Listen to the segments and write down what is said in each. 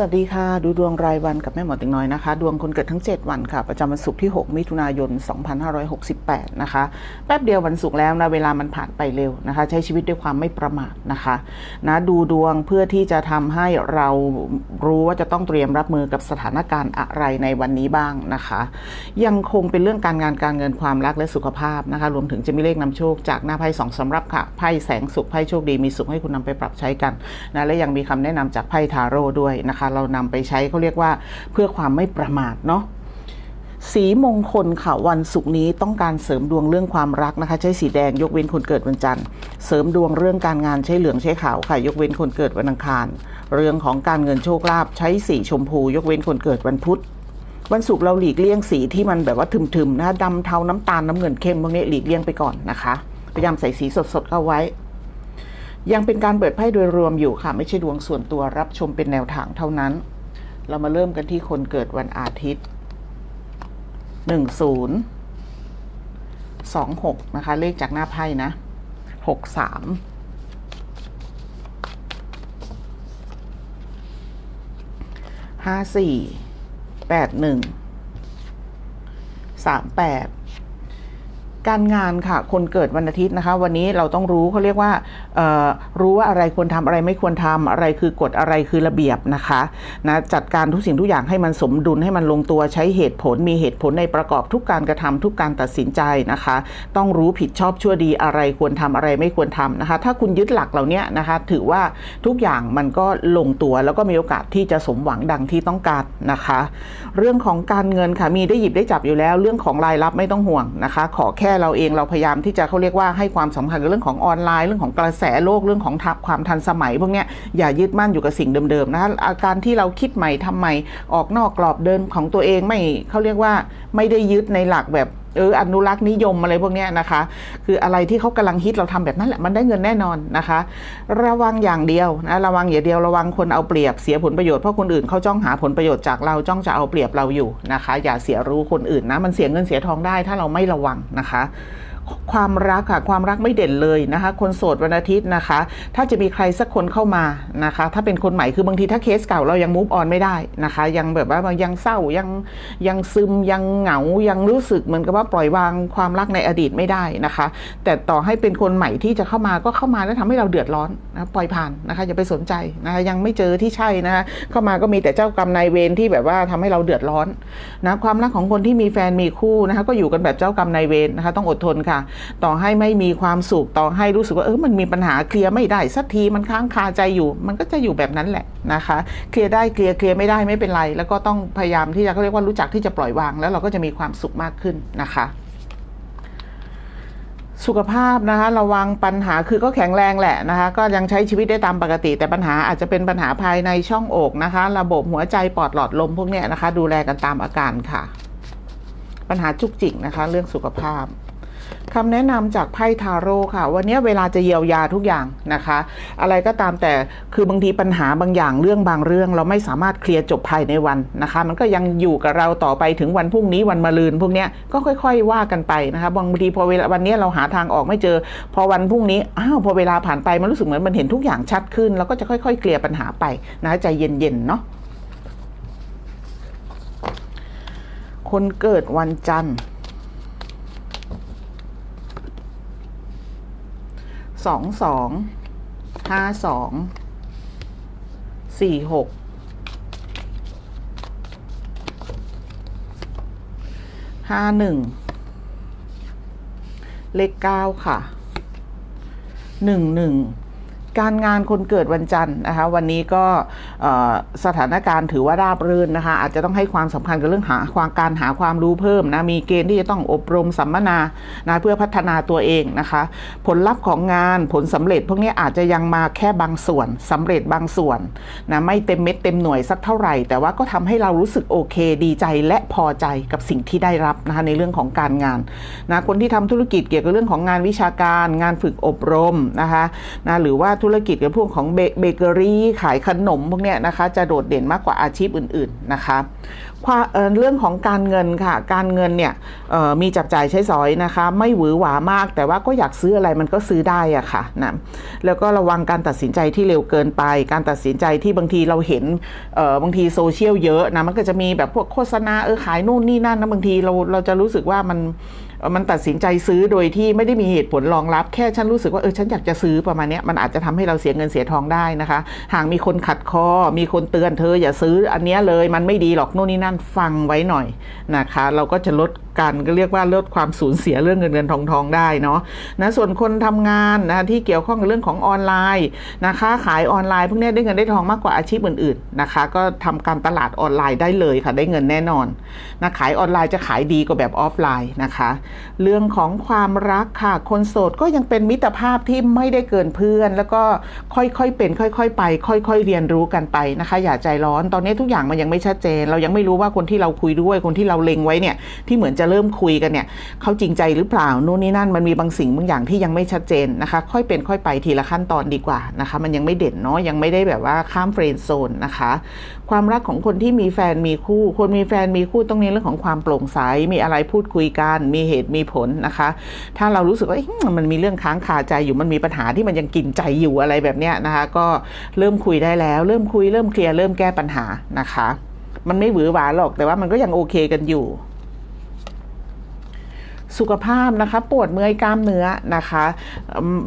สวัสดีค่ะ ดูดวงรายวันกับแม่หมอติงน้อยนะคะ ดวงคนเกิดทั้ง 7 วันค่ะ ประจำวันศุกร์ที่ 6 มิถุนายน 2568 นะคะ แป๊บเดียววันศุกร์แล้วนะ เวลามันผ่านไปเร็วนะคะ ใช้ชีวิตด้วยความไม่ประมาทนะคะนะดูดวงเพื่อที่จะทำให้เรารู้ว่าจะต้องเตรียมรับมือกับสถานการณ์อะไรในวันนี้บ้างนะคะ ยังคงเป็นเรื่องการงานการเงินความรักและสุขภาพนะคะ รวมถึงจะมีเลขนำโชคจากหน้าไพ่สองสำรับค่ะไพ่แสงสุขไพ่โชคดีมีสุขให้คุณนำไปปรับใช้กันนะและยังมีคำแนะนำจากไพ่ทาโร่ด้วยนะคะเรานำไปใช้เขาเรียกว่าเพื่อความไม่ประมาทเนาะสีมงคลค่ะวันศุกร์นี้ต้องการเสริมดวงเรื่องความรักนะคะ ใช้สีแดงยกเว้นคนเกิดวันจันทร์ เสริมดวงเรื่องการงานใช้เหลืองใช้ขาวค่ะ ยกเว้นคนเกิดวันอังคาร เรื่องของการเงินโชคลาภใช้สีชมพู ยกเว้นคนเกิดวันพุธวันศุกร์เราหลีกเลี่ยงสีที่มันแบบว่าทึมๆนะดำเทาน้ำตาลน้ำเงินเข้มพวกนี้หลีกเลี่ยงไปก่อนนะคะ พยายามใส่สีสดๆเข้าไว้ ยังเป็นการเปิดไพ่โดยรวมอยู่ค่ะ ไม่ใช่ดวงส่วนตัวรับชมเป็นแนวทางเท่านั้น เรามาเริ่มกันที่คนเกิดวันอาทิตย์ 10 26 นะคะ เลขจากหน้าไพ่นะ 63สามแปด การงานค่ะ คนเกิดวันอาทิตย์นะคะ วันนี้เราต้องรู้เขาเรียกว่ารู้ว่าอะไรควรทำอะไรไม่ควรทำอะไรคือกฎอะไรคือระเบียบนะคะนะจัดการทุกสิ่งทุกอย่างให้มันสมดุลให้มันลงตัวใช้เหตุผลมีเหตุผลในประกอบทุกการกระทำทุกการตัดสินใจนะคะ ต้องรู้ผิดชอบชั่วดีอะไรควรทำอะไรไม่ควรทำนะคะ ถ้าคุณยึดหลักเหล่านี้นะคะ ถือว่าทุกอย่างมันก็ลงตัวแล้วก็มีโอกาสที่จะสมหวังดังที่ต้องการนะคะ เรื่องของการเงินค่ะมีได้หยิบได้จับอยู่แล้ว เรื่องของรายรับไม่ต้องห่วงนะคะ ขอแค่เราเองเราพยายามที่จะเขาเรียกว่าให้ความสำคัญกับเรื่องของออนไลน์เรื่องของกระแสโลกเรื่องของทับความทันสมัยพวกนี้อย่ายึดมั่นอยู่กับสิ่งเดิมๆนะคะอาการที่เราคิดใหม่ทำใหม่ออกนอกกรอบเดินของตัวเองไม่เขาเรียกว่าไม่ได้ยึดในหลักแบบเอออนุรักษ์นิยมอะไรพวกนี้นะคะ คืออะไรที่เขากำลังฮิตเราทำแบบนั้นแหละมันได้เงินแน่นอนนะคะ ระวังอย่างเดียวนะระวังอย่าเดียวระวังคนเอาเปรียบเสียผลประโยชน์เพราะคนอื่นเขาจ้องหาผลประโยชน์จากเราจ้องจะเอาเปรียบเราอยู่นะคะ อย่าเสียรู้คนอื่นนะมันเสียเงินเสียทองได้ถ้าเราไม่ระวังนะคะ ความรักค่ะ ความรักไม่เด่นเลยนะคะ คนโสดวันอาทิตย์นะคะ ถ้าจะมีใครสักคนเข้ามานะคะ ถ้าเป็นคนใหม่คือบางทีถ้าเคสเก่าเรายังมูฟออนไม่ได้นะคะ ยังแบบว่ายังเศร้ายังยังซึมยังเหงายังรู้สึกเหมือนกับว่าปล่อยวางความรักในอดีตไม่ได้นะคะ แต่ต่อให้เป็นคนใหม่ที่จะเข้ามาก็เข้ามาแล้วทำให้เราเดือดร้อนนะปล่อยผ่านนะคะอย่าไปสนใจนะคะยังไม่เจอที่ใช่นะคะเข้ามาก็มีแต่เจ้ากรรมนายเวรที่แบบว่าทำให้เราเดือดร้อนนะความรักของคนที่มีแฟนมีคู่นะคะก็อยู่กันแบบเจ้ากรรมนายเวรนะคะต้องอดทนค่ะต่อให้ไม่มีความสุขต่อให้รู้สึกว่าเออมันมีปัญหาเคลียร์ไม่ได้สักทีมันค้างคาใจอยู่ มันก็จะอยู่แบบนั้นแหละนะคะ เคลียร์ได้เคลียร์เคลียร์ไม่ได้ไม่เป็นไร แล้วก็ต้องพยายามที่จะเขาเรียกว่ารู้จักที่จะปล่อยวาง แล้วเราก็จะมีความสุขมากขึ้นนะคะสุขภาพนะคะระวังปัญหาคือก็แข็งแรงแหละนะคะก็ยังใช้ชีวิตได้ตามปกติ แต่ปัญหาอาจจะเป็นปัญหาภายในช่องอกนะคะ ระบบหัวใจปอดหลอดลมพวกเนี้ยนะคะ ดูแลกันตามอาการค่ะ ปัญหาจุกจิกนะคะ เรื่องสุขภาพ คำแนะนำจากไพ่ทาโร่ค่ะ วันนี้เวลาจะเยียวยาทุกอย่างนะคะ อะไรก็ตามแต่คือบางทีปัญหาบางอย่างเรื่องบางเรื่อง เราไม่สามารถเคลียร์จบภายในวันนะคะ มันก็ยังอยู่กับเราต่อไปถึงวันพรุ่งนี้วันมะรืนพวกเนี้ยก็ค่อย ๆ ว่ากันไปนะคะบางทีพอเวลาวันนี้เราหาทางออกไม่เจอ พอวันพรุ่งนี้อ้าวพอเวลาผ่านไปมันรู้สึกเหมือนมันเห็นทุกอย่างชัดขึ้นแล้วก็จะค่อย ๆ เคลียร์ปัญหาไปนะใจเย็นๆเนาะคนเกิดวันจันทร์ สองสองห้าสองสี่หกห้าหนึ่งเลขเก้าค่ะหนึ่งหนึ่งการงานคนเกิดวันจันทร์นะคะ วันนี้ก็ สถานการณ์ถือว่าราบรื่นนะคะ อาจจะต้องให้ความสำคัญกับเรื่องหาความการหาความรู้เพิ่มนะมีเกณฑ์ที่จะต้องอบรมสัมมนานะเพื่อพัฒนาตัวเองนะคะ ผลลัพธ์ของงานผลสำเร็จ พวกนี้อาจจะยังมาแค่บางส่วนสำเร็จบางส่วนนะไม่เต็มเม็ดเต็มหน่วยสักเท่าไหร่ แต่ว่าก็ทำให้เรารู้สึกโอเค ดีใจและพอใจกับสิ่งที่ได้รับนะคะในเรื่องของการงานนะคนที่ทำธุรกิจเกี่ยวกับเรื่องของงานวิชาการ งานฝึกอบรมนะคะนะหรือว่าธุรกิจกับพวกของเบเกอรี่ขายขนมพวกนี้เนี้ยนะคะจะโดดเด่นมากกว่าอาชีพอื่นๆนะคะความเเรื่องของการเงินค่ะ การเงินเนี่ยมีจับจ่ายใช้สอยนะคะ ไม่หวือหวามาก แต่ว่าก็อยากซื้ออะไรมันก็ซื้อได้อะค่ะนะแล้วก็ระวังการตัดสินใจที่เร็วเกินไป การตัดสินใจที่บางทีเราเห็นบางทีโซเชียลเยอะนะมันก็จะมีแบบพวกโฆษณาเออขายนู่นนี่นั่นนะบางทีเราเราจะรู้สึกว่ามัน มันตัดสินใจซื้อโดยที่ไม่ได้มีเหตุผลรองรับแค่ฉันรู้สึกว่าเออฉันอยากจะซื้อประมาณนี้มันอาจจะทำให้เราเสียเงินเสียทองได้นะคะ หากมีคนขัดคอ มีคนเตือนเธออย่าซื้ออันนี้เลยมันไม่ดีหรอกโน่นนี่นั่นฟังไว้หน่อยนะคะ เราก็จะลดการก็เรียกว่าลดความสูญเสียเรื่องเงินเงินทองทองได้เนาะนะส่วนคนทำงานนะที่เกี่ยวข้องกับเรื่องของออนไลน์นะคะขายออนไลน์พวกนี้ได้เงินได้ทองมากกว่าอาชีพอื่นๆนะคะ ก็ทำการตลาดออนไลน์ได้เลยค่ะได้เงินแน่นอนนะขายออนไลน์จะขายดีกว่าแบบออฟไลน์นะคะเรื่องของความรักค่ะ คนโสดก็ยังเป็นมิตรภาพที่ไม่ได้เกินเพื่อน แล้วก็ค่อยๆเป็น ค่อยๆไป ค่อยๆเรียนรู้กันไปนะคะ อย่าใจร้อนตอนนี้ทุกอย่างมันยังไม่ชัดเจน เรายังไม่รู้ว่าคนที่เราคุยด้วยคนที่เราเล็งไว้เนี่ยที่เหมือนจะเริ่มคุยกันเนี่ยเขาจริงใจหรือเปล่านู่นนี่นั่นมันมีบางสิ่งบางอย่างที่ยังไม่ชัดเจนนะคะ ค่อยเป็นค่อยไปทีละขั้นตอนดีกว่านะคะ มันยังไม่เด่นเนาะยังไม่ได้แบบว่าข้ามเฟรนด์โซนนะคะ ความรักของคนที่มีแฟนมีคู่ คนมีแฟนมีคู่ต้องเน้นเรื่องของความโปร่งใส มีอะไรพูดคุยกัน มีเหตุมีผลนะคะ ถ้าเรารู้สึกว่ามันมีเรื่องค้างคาใจอยู่ มันมีปัญหาที่มันยังกินใจอยู่อะไรแบบเนี้ยนะคะ ก็เริ่มคุยได้แล้ว เริ่มคุย เริ่มเคลียร์ เริ่มแก้ปัญหานะคะ มันไม่หวือหวาหรอก แต่ว่ามันก็ยังโอเคกันอยู่ สุขภาพนะคะ ปวดเมื่อยกล้ามเนื้อนะคะ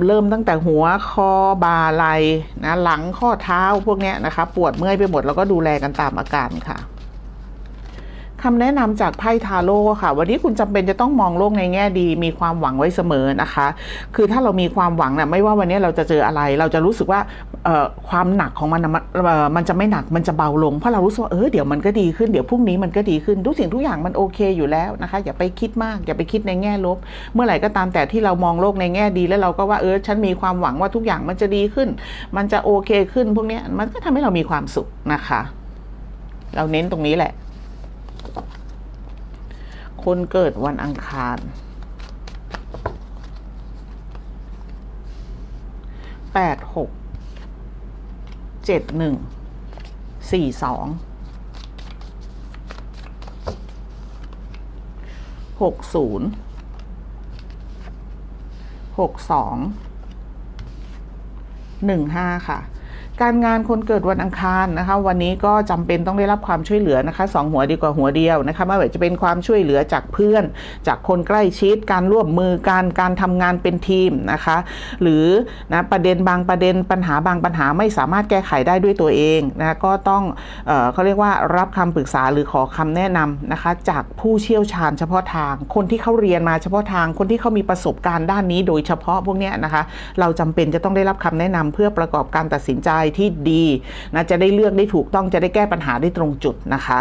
เริ่มตั้งแต่หัวคอบ่าไหล่นะหลังข้อเท้าพวกนี้นะคะ ปวดเมื่อยไปหมดแล้วก็ดูแลกันตามอาการค่ะ คำแนะนำจากไพ่ทาโร่ค่ะ วันนี้คุณจำเป็นจะต้องมองโลกในแง่ดี มีความหวังไว้เสมอนะคะ คือถ้าเรามีความหวังนะไม่ว่าวันนี้เราจะเจออะไร เราจะรู้สึกว่าความหนักของมันมันจะไม่หนักมันจะเบาลงเพราะเรารู้สึกว่าเออเดี๋ยวมันก็ดีขึ้นเดี๋ยวพรุ่งนี้มันก็ดีขึ้นทุกสิ่งทุกอย่างมันโอเคอยู่แล้วนะคะ อย่าไปคิดมาก อย่าไปคิดในแง่ลบ เมื่อไหร่ก็ตามแต่ที่เรามองโลกในแง่ดีแล้วเราก็ว่าเออฉันมีความหวังว่าทุกอย่างมันจะดีขึ้น มันจะโอเคขึ้นพวกนี้มันก็ทำให้เรามีความสุขนะคะ เราเน้นตรงนี้แหละ คนเกิดวันอังคาร แปดหก เจ็ดหนึ่ง สี่สอง หกศูนย์ หกสอง หนึ่งห้าค่ะ การงานคนเกิดวันอังคารนะคะ วันนี้ก็จำเป็นต้องได้รับความช่วยเหลือนะคะสองหัวดีกว่าหัวเดียวนะคะไม่ว่าจะเป็นความช่วยเหลือจากเพื่อน จากคนใกล้ชิด การร่วมมือการการทำงานเป็นทีมนะคะ หรือนะประเด็นบางประเด็นปัญหาบางปัญหาไม่สามารถแก้ไขได้ด้วยตัวเองนะะก็ต้องเออเขาเรียกว่ารับคำปรึกษาหรือขอคำแนะนำนะคะ จากผู้เชี่ยวชาญเฉพาะทาง คนที่เขาเรียนมาเฉพาะทางคนที่เขามีประสบการณ์ด้านนี้โดยเฉพาะพวกเนี้ยนะคะ เราจำเป็นจะต้องได้รับคำแนะนำเพื่อประกอบการตัดสินใจที่ดีนะจะได้เลือกได้ถูกต้องจะได้แก้ปัญหาได้ตรงจุดนะคะ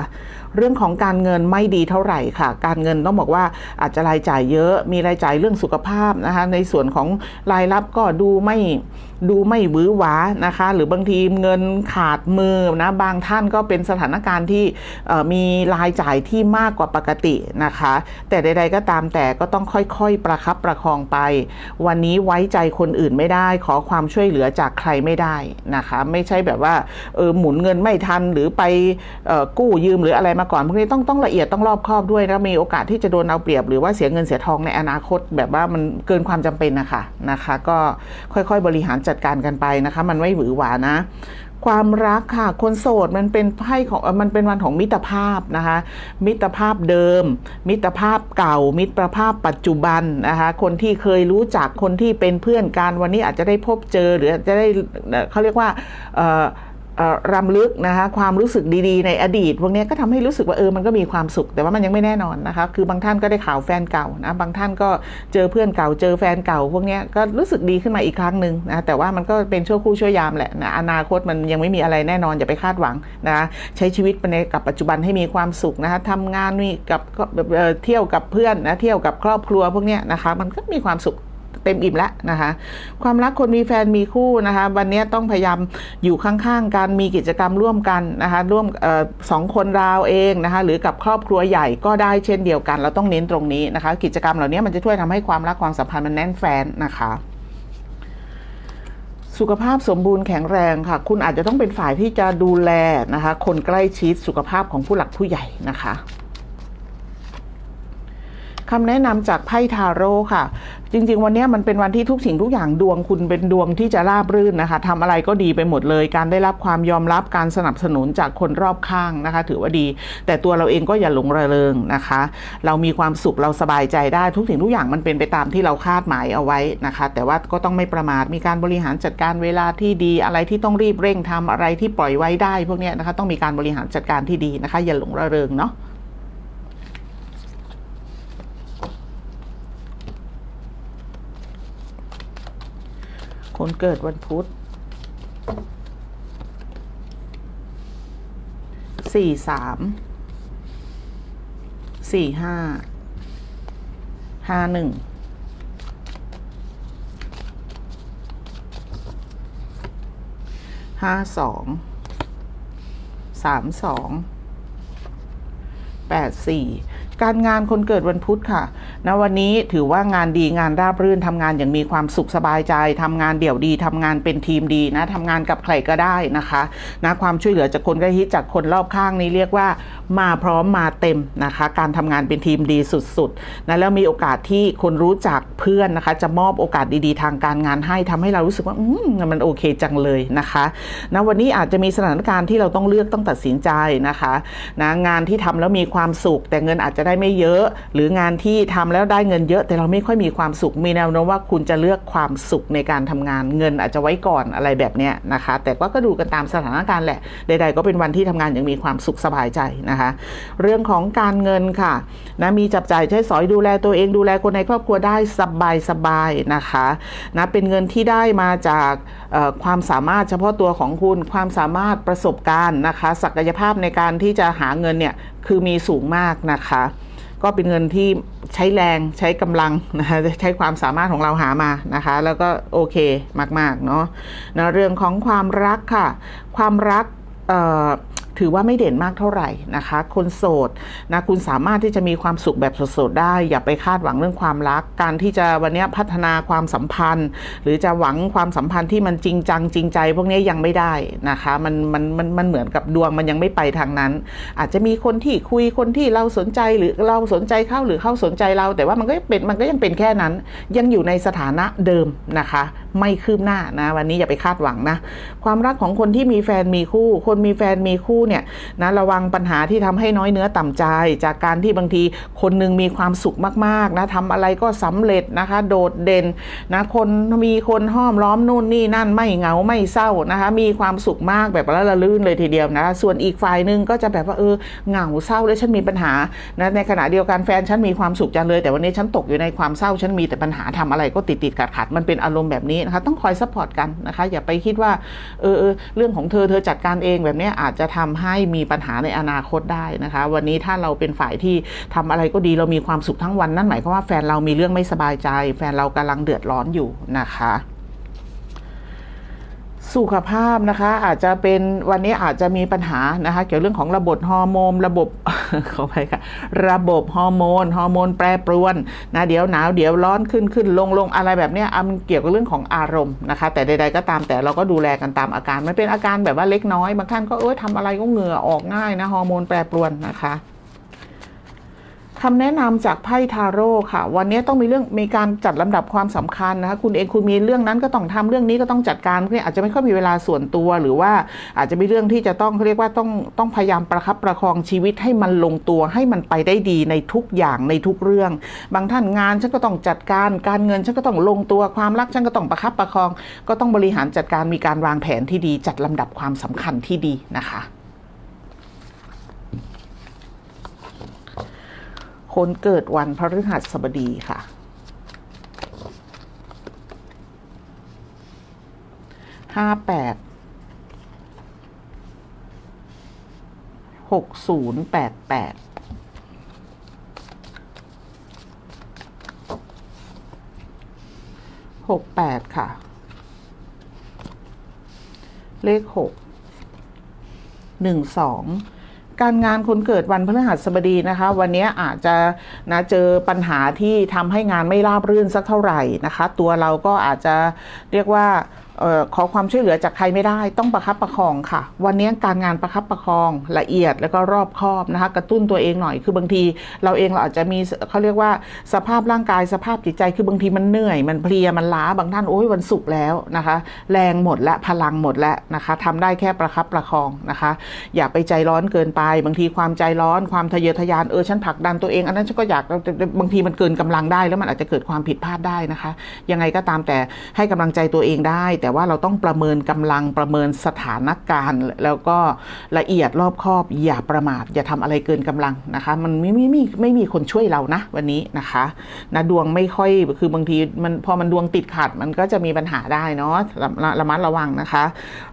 เรื่องของการเงินไม่ดีเท่าไหร่ค่ะ การเงินต้องบอกว่าอาจจะรายจ่ายเยอะมีรายจ่ายเรื่องสุขภาพนะคะ ในส่วนของรายรับก็ดูไม่ดูไม่หวือหวานะคะ หรือบางทีเงินขาดมือนะบางท่านก็เป็นสถานการณ์ที่มีรายจ่ายที่มากกว่าปกตินะคะ แต่ใด ๆ ก็ตามแต่ก็ต้องค่อยๆ ประคับประคองไป วันนี้ไว้ใจคนอื่นไม่ได้ ขอความช่วยเหลือจากใครไม่ได้นะคะ ไม่ใช่แบบว่าเออหมุนเงินไม่ทันหรือไปออกู้ยืมหรืออะไรมาก่อนพวกนี้ต้องต้องละเอียดต้องรอบคอบด้วยแล้วมีโอกาสที่จะโดนเอาเปรียบ หรือว่าเสียเงินเสียทองในอนาคต แบบว่ามันเกินความจำเป็นนะคะนะคะ ก็ค่อยๆ บริหารจัดการกันไปนะคะ มันไม่หวือหวานะความรักค่ะ คนโสดมันเป็นไพ่ของมันเป็นวันของมิตรภาพนะคะ มิตรภาพเดิม มิตรภาพเก่า มิตรภาพปัจจุบันนะคะ คนที่เคยรู้จักคนที่เป็นเพื่อนกันวันนี้อาจจะได้พบเจอหรืออาจจะได้เขาเรียกว่าเอ่อ รำลึกนะคะความรู้สึกดีๆ ในอดีตพวกนี้ก็ทำให้รู้สึกว่าเออมันก็มีความสุข แต่ว่ามันยังไม่แน่นอนนะคะคือบางท่านก็ได้ข่าวแฟนเก่านะบางท่านก็เจอเพื่อนเก่าเจอแฟนเก่า พวกนี้ก็รู้สึกดีขึ้นมาอีกครั้งหนึ่งนะแต่ว่ามันก็เป็นชั่วครู่ชั่วยามแหละนะอนาคตมันยังไม่มีอะไรแน่นอนอย่าไปคาดหวังนะคะใช้ชีวิตไปในกับปัจจุบันให้มีความสุขนะคะทำงานมีกับเที่ยวกับเพื่อนนะเที่ยวกับครอบครัวพวกนี้นะคะมันก็มีความสุข เต็มอิ่มแล้วนะคะ ความรักคนมีแฟนมีคู่นะคะ วันนี้ต้องพยายามอยู่ข้างๆกันมีกิจกรรมร่วมกันนะคะร่วมออสองคนราวเองนะคะหรือกับครอบครัวใหญ่ก็ได้เช่นเดียวกัน เราต้องเน้นตรงนี้นะคะ กิจกรรมเหล่านี้มันจะช่วยทำให้ความรักความสัมพันธ์มันแน่นแฟนนะคะสุขภาพสมบูรณ์แข็งแรงค่ะ คุณอาจจะต้องเป็นฝ่ายที่จะดูแลนะคะ คนใกล้ชิดสุขภาพของผู้หลักผู้ใหญ่นะคะ คำแนะนำจากไพ่ทาโร่ค่ะ จริง ๆ วันนี้มันเป็นวันที่ทุกสิ่งทุกอย่างดวงคุณเป็นดวงที่จะราบรื่นนะคะทำอะไรก็ดีไปหมดเลย การได้รับความยอมรับการสนับสนุนจากคนรอบข้างนะคะ ถือว่าดี แต่ตัวเราเองก็อย่าหลงระเริงนะคะ เรามีความสุขเราสบายใจได้ทุกสิ่งทุกอย่างมันเป็นไปตามที่เราคาดหมายเอาไว้นะคะ แต่ว่าก็ต้องไม่ประมาทมีการบริหารจัดการเวลาที่ดีอะไรที่ต้องรีบเร่งทำอะไรที่ปล่อยไว้ได้ พวกนี้นะคะต้องมีการบริหารจัดการที่ดีนะคะ อย่าหลงระเริงเนาะ คนเกิดวันพุธสี่สามสี่ห้าห้าหนึ่งห้าสองสามสองแปดสี่การงานคนเกิดวันพุธค่ะ ณวันนี้ถือว่างานดีงานราบรื่นทำงานอย่างมีความสุขสบายใจทำงานเดี่ยวดีทำงานเป็นทีมดีนะทำงานกับใครก็ได้นะคะนะความช่วยเหลือจากคนใกล้ชิดจากคนรอบข้างนี้เรียกว่ามาพร้อมมาเต็มนะคะ การทำงานเป็นทีมดีสุดๆนะแล้วมีโอกาสที่คนรู้จักเพื่อนนะคะ จะมอบโอกาสดีๆ ทางการงานให้ทำให้เรารู้สึกว่าอืมมันโอเคจังเลยนะคะนะวันนี้อาจจะมีสถานการณ์ที่เราต้องเลือกต้องตัดสินใจนะคะนะงานที่ทำแล้วมีความสุข แต่เงินอาจจะได้ไม่เยอะ หรืองานที่ทำแล้วได้เงินเยอะ แต่เราไม่ค่อยมีความสุข มีแนวโน้มว่าคุณจะเลือกความสุขในการทำงานเงินอาจจะไว้ก่อนอะไรแบบนี้นะคะ แต่ว่าก็ดูกันตามสถานการณ์แหละใดๆก็เป็นวันที่ทำงานอย่างมีความสุขสบายใจนะคะ เรื่องของการเงินค่ะนะมีจับจ่ายใช้สอยดูแลตัวเองดูแลคนในครอบครัวได้สบายสบายๆนะคะนะเป็นเงินที่ได้มาจากความสามารถเฉพาะตัวของคุณความสามารถประสบการณ์นะคะ ศักยภาพในการที่จะหาเงินเนี่ยคือมีสูงมากนะคะ ก็เป็นเงินที่ใช้แรงใช้กำลังนะคะใช้ความสามารถของเราหามานะคะ แล้วก็โอเคมากๆเนาะนะเรื่องของความรักค่ะ ความรักเอ่อ ถือว่าไม่เด่นมากเท่าไหร่นะคะ คนโสดนะคุณสามารถที่จะมีความสุขแบบสดๆได้ อย่าไปคาดหวังเรื่องความรัก การที่จะวันนี้พัฒนาความสัมพันธ์ หรือจะหวังความสัมพันธ์ที่มันจริงจังจริงใจ พวกนี้ยังไม่ได้นะคะมันมันมันมันเหมือนกับดวงมันยังไม่ไปทางนั้น อาจจะมีคนที่คุยคนที่เราสนใจหรือเราสนใจเข้าหรือเข้าสนใจเรา แต่ว่ามันก็เป็นมันก็ยังเป็นแค่นั้น ยังอยู่ในสถานะเดิมนะคะ ไม่คืบหน้านะวันนี้อย่าไปคาดหวังนะ ความรักของคนที่มีแฟนมีคู่ คนมีแฟนมีคู่เนี่ยนะระวังปัญหาที่ทำให้น้อยเนื้อต่ำใจ จากการที่บางทีคนหนึงมีความสุขมากๆนะทำอะไรก็สำเร็จนะคะ โดดเด่นนะคนมีคนห้อมล้อมนู่นนี่นั่นไม่เหงาไม่เศร้านะคะ มีความสุขมากแบบละละลื่นเลยทีเดียวนะส่วนอีกฝ่ายหนึ่งก็จะแบบว่าเออเหงาเศร้าแล้วฉันมีปัญหานะในขณะเดียวกันแฟนฉันมีความสุขจังเลย แต่วันนี้ฉันตกอยู่ในความเศร้าฉันมีแต่ปัญหาทำอะไรก็ติดติดขัดขัดๆมันเป็นอารมณ์แบบนี้นะคะต้องคอยซัพพอร์ตกันนะคะ อย่าไปคิดว่าเออเออเรื่องของเธอเธอจัดการเองแบบนี้อาจจะทำให้มีปัญหาในอนาคตได้นะคะ วันนี้ถ้าเราเป็นฝ่ายที่ทำอะไรก็ดีเรามีความสุขทั้งวันนั่นหมายความว่าแฟนเรามีเรื่องไม่สบายใจ แฟนเรากำลังเดือดร้อนอยู่นะคะ สุขภาพนะคะอาจจะเป็นวันนี้อาจจะมีปัญหานะคะเกี่ยวเรื่องของระบบฮอร์โมนระบบขอไปค่ะ ระบบฮอร์โมนฮอร์โมนแปรปรวนนะเดี๋ยวหนาวเดี๋ยวร้อนขึ้นขึ้นลงลงอะไรแบบเนี้ยมันเกี่ยวกับเรื่องของอารมณ์นะคะ แต่ใด ๆ ก็ตามแต่เราก็ดูแลกันตามอาการมันเป็นอาการแบบว่าเล็กน้อยบางท่านก็เออทำอะไรก็เหงื่อออกง่ายนะฮอร์โมนแปรปรวนนะคะ คำแนะนำจากไพ่ทาโร่ค่ะ วันนี้ต้องมีเรื่องมีการจัดลำดับความสำคัญนะคะคุณเองคุณมีเรื่องนั้นก็ต้องทำเรื่องนี้ก็ต้องจัดการคืออาจจะไม่ค่อยมีเวลาส่วนตัวหรือว่าอาจจะมีเรื่องที่จะต้องเขาเรียกว่าต้องต้องพยายามประคับประคองชีวิตให้มันลงตัวให้มันไปได้ดีในทุกอย่างในทุกเรื่อง บางท่านงานฉันก็ต้องจัดการ การเงินฉันก็ต้องลงตัวความรักฉันก็ต้องประคับประคอง ก็ต้องบริหารจัดการมีการวางแผนที่ดี จัดลำดับความสำคัญที่ดีนะคะ คนเกิดวันพฤหัสบดีค่ะ ห้าแปด หกศูนย์แปดแปด หกแปดค่ะ เลขหก หนึ่งสอง การงานคนเกิดวันพฤหัสบดีนะคะ วันนี้อาจจะนะเจอปัญหาที่ทำให้งานไม่ราบรื่นสักเท่าไหร่นะคะ ตัวเราก็อาจจะเรียกว่า ขอความช่วยเหลือจากใครไม่ได้ ต้องประคับประคองค่ะ วันนี้การงานประคับประคองละเอียดแล้วก็รอบคอบนะคะกระตุ้นตัวเองหน่อยคือบางที เราเองเราอาจจะมีเขาเรียกว่าสภาพร่างกายสภาพจิตใจคือบางทีมันเหนื่อย มันเพลียมันล้าบางท่านโอ้ยวันศุกร์แล้วนะคะ แรงหมดและพลังหมดแล้วนะคะทำได้แค่ประคับประคองนะคะ อย่าไปใจร้อนเกินไป บางทีความใจร้อนความทะเยอทะยานเออฉันผลักดันตัวเองอันนั้นฉันก็อยากบางทีมันเกินกำลังได้ แล้วมันอาจจะเกิดความผิดพลาดได้นะคะ ยังไงก็ตามแต่ให้กำลังใจตัวเองได้แต่ว่าเราต้องประเมินกำลังประเมินสถานการณ์ แล้วก็ละเอียดรอบคอบอย่าประมาท อย่าทำอะไรเกินกำลังนะคะ มันไม่ไม่ไม่ไม่มีคนช่วยเรานะวันนี้นะคะนะดวงไม่ค่อยคือบางทีมันพอมันดวงติดขัดมันก็จะมีปัญหาได้เนาะระระมัดระวังนะคะ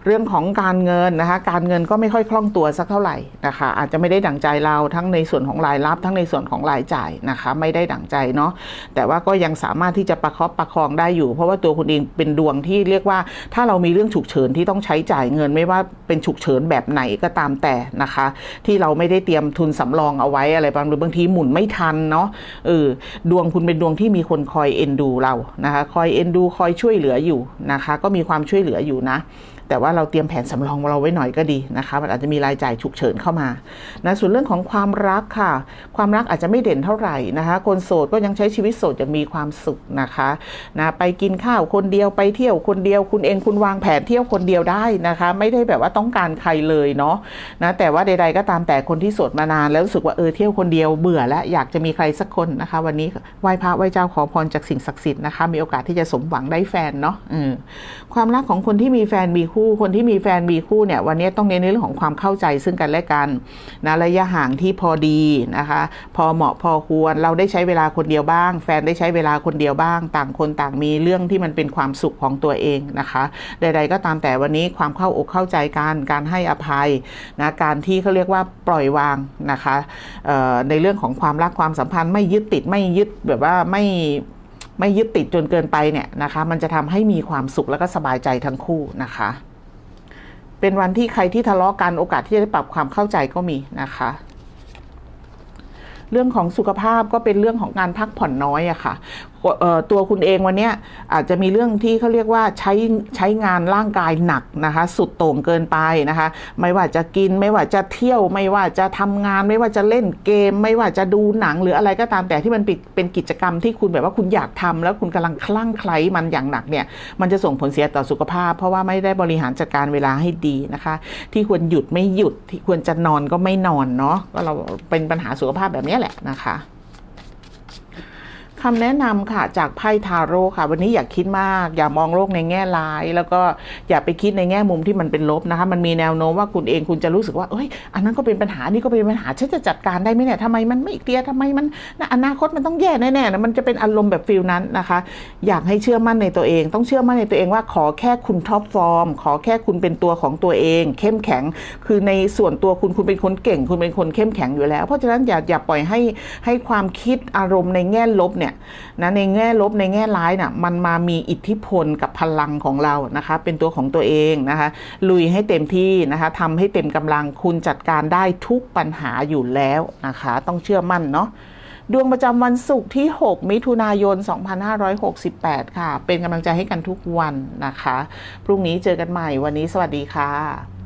เรื่องของการเงินนะคะ การเงินก็ไม่ค่อยคล่องตัวสักเท่าไหร่นะคะ อาจจะไม่ได้ดั่งใจเราทั้งในส่วนของรายรับ ทั้งในส่วนของรายจ่ายนะคะ ไม่ได้ดั่งใจเนาะแต่ว่าก็ยังสามารถที่จะประคบประคองได้อยู่ เพราะว่าตัวคุณเองเป็นดวงที่เรียกว่าถ้าเรามีเรื่องฉุกเฉินที่ต้องใช้จ่ายเงินไม่ว่าเป็นฉุกเฉินแบบไหนก็ตามแต่นะคะ ที่เราไม่ได้เตรียมทุนสำรองเอาไว้อะไรบางหรือบางทีหมุนไม่ทันเนาะเออดวงคุณเป็นดวงที่มีคนคอยเอ็นดูเรานะคะ คอยเอ็นดูคอยช่วยเหลืออยู่นะคะ ก็มีความช่วยเหลืออยู่นะ แต่ว่าเราเตรียมแผนสำรองเราไว้หน่อยก็ดีนะคะ มันอาจจะมีรายจ่ายฉุกเฉินเข้ามานะส่วนเรื่องของความรักค่ะ ความรักอาจจะไม่เด่นเท่าไหร่นะคะ คนโสดก็ยังใช้ชีวิตโสดอย่างมีความสุขนะคะนะไปกินข้าวคนเดียวไปเที่ยวคนเดียวคุณเองคุณวางแผนเที่ยวคนเดียวได้นะคะ ไม่ได้แบบว่าต้องการใครเลยเนาะนะแต่ว่าใด ๆ ก็ตามแต่คนที่โสดมานานแล้วรู้สึกว่าเออเที่ยวคนเดียวเบื่อแล้วอยากจะมีใครสักคนนะคะ วันนี้ไหว้พระไหว้เจ้าขอพรจากสิ่งศักดิ์สิทธิ์นะคะมีโอกาสที่จะสมหวังได้แฟนเนาะเออความรักของคนที่มีแฟนมีคูคนที่มีแฟนมีคู่เนี่ยวันนี้ต้องเน้นในเรื่องของความเข้าใจซึ่งกันและกันนะระยะห่างที่พอดีนะคะ พอเหมาะพอควรเราได้ใช้เวลาคนเดียวบ้าง แฟนได้ใช้เวลาคนเดียวบ้าง ต่างคนต่างมีเรื่องที่มันเป็นความสุขของตัวเองนะคะ ใด ๆ ก็ตามแต่วันนี้ความเข้าอกเข้าใจกันการให้อภัยนะการที่เขาเรียกว่าปล่อยวางนะคะในเรื่องของความรักความสัมพันธ์ไม่ยึดติดไม่ยึดแบบว่าไม่ไม่ยึดติดจนเกินไปเนี่ยนะคะ มันจะทำให้มีความสุขแล้วก็สบายใจทั้งคู่นะคะ เป็นวันที่ใครที่ทะเลาะกันโอกาสที่จะได้ปรับความเข้าใจก็มีนะคะ เรื่องของสุขภาพก็เป็นเรื่องของการพักผ่อนน้อยอะค่ะตัวคุณเองวันนี้อาจจะมีเรื่องที่เขาเรียกว่าใช้ใช้งานร่างกายหนักนะคะ สุดโต่งเกินไปนะคะ ไม่ว่าจะกินไม่ว่าจะเที่ยวไม่ว่าจะทำงาน ไม่ว่าจะเล่นเกม ไม่ว่าจะดูหนังหรืออะไรก็ตามแต่ที่มันเป็นเป็นกิจกรรมที่คุณแบบว่าคุณอยากทำแล้วคุณกำลังคลั่งไคล้มันอย่างหนักเนี่ยมันจะส่งผลเสียต่อสุขภาพ เพราะว่าไม่ได้บริหารจัดการเวลาให้ดีนะคะ ที่ควรหยุดไม่หยุดที่ควรจะนอนก็ไม่นอนเนาะก็เราเป็นปัญหาสุขภาพแบบนี้แหละนะคะ คำแนะนำค่ะจากไพ่ทาโร่ค่ะ วันนี้อย่าคิดมาก อย่ามองโลกในแง่ร้าย แล้วก็อย่าไปคิดในแง่มุมที่มันเป็นลบนะคะ มันมีแนวโน้มว่าคุณเองคุณจะรู้สึกว่าเอ้ยอันนั้นก็เป็นปัญหานี่ก็เป็นปัญหาฉันจะจัดการได้ไหมเนี่ยทำไมมันไม่เคลียร์ทำไมมันนะอนาคตมันต้องแย่แน่ๆนะมันจะเป็นอารมณ์แบบฟิลนั้นนะคะ อยากให้เชื่อมั่นในตัวเอง ต้องเชื่อมั่นในตัวเองว่าขอแค่คุณท็อปฟอร์มขอแค่คุณเป็นตัวของตัวเอง เข้มแข็ง คือในส่วนตัวคุณคุณเป็นคนเก่ง คุณเป็นคนเข้มแข็งอยู่แล้ว เพราะฉะนั้นอย่าอย่าปล่อยให้ให้ความคิดอารมณ์ในแง่ลบเนี่ยนะในแง่ลบในแง่ร้ายน่ะมันมามีอิทธิพลกับพลังของเรานะคะ เป็นตัวของตัวเองนะคะลุยให้เต็มที่นะคะทำให้เต็มกำลังคุณจัดการได้ทุกปัญหาอยู่แล้วนะคะ ต้องเชื่อมั่นเนาะดวงประจำวันศุกร์ที่ 6 มิถุนายน 2568 ค่ะ เป็นกำลังใจให้กันทุกวันนะคะ พรุ่งนี้เจอกันใหม่วันนี้สวัสดีค่ะ